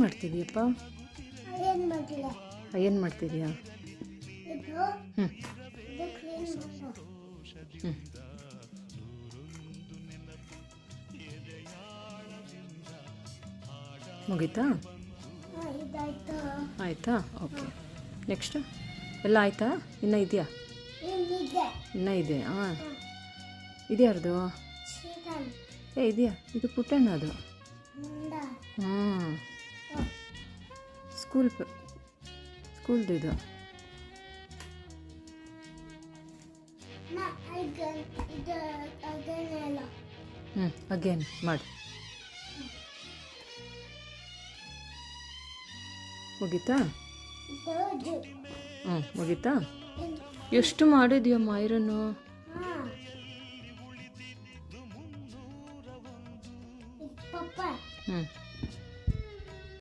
ಮಾಡ್ತಿದ್ಯಪ್ಪ? ಏನು ಮಾಡ್ತಿದ್ಯಾ? ಹ್ಞೂ ಹ್ಞೂ ಮುಗೀತಾ? ಆಯಿತಾ? ಓಕೆ. ನೆಕ್ಸ್ಟ್? ಎಲ್ಲ ಆಯಿತಾ? ಇನ್ನೂ ಇದೆಯಾ? ಇನ್ನೂ ಇದೆ. ಹಾಂ. ಇದ್ಯಾರ್ದು? ಏ ಇದೆಯಾ? ಇದು ಪುಟ್ಟಣ್ಣ ಅದು ಸ್ಕೂಲ್ ಸ್ಕೂಲ್ದು ಇದು. ಹ್ಞೂ ಅಗೇನ್ ಮಾಡಿ. ಮುಗೀತಾ? ಹ್ಞೂ ಮುಗೀತಾ? ಎಷ್ಟು ಮಾಡಿದ್ಯಮ್ಮ ಐರನ್ನು ಹ್ಞೂ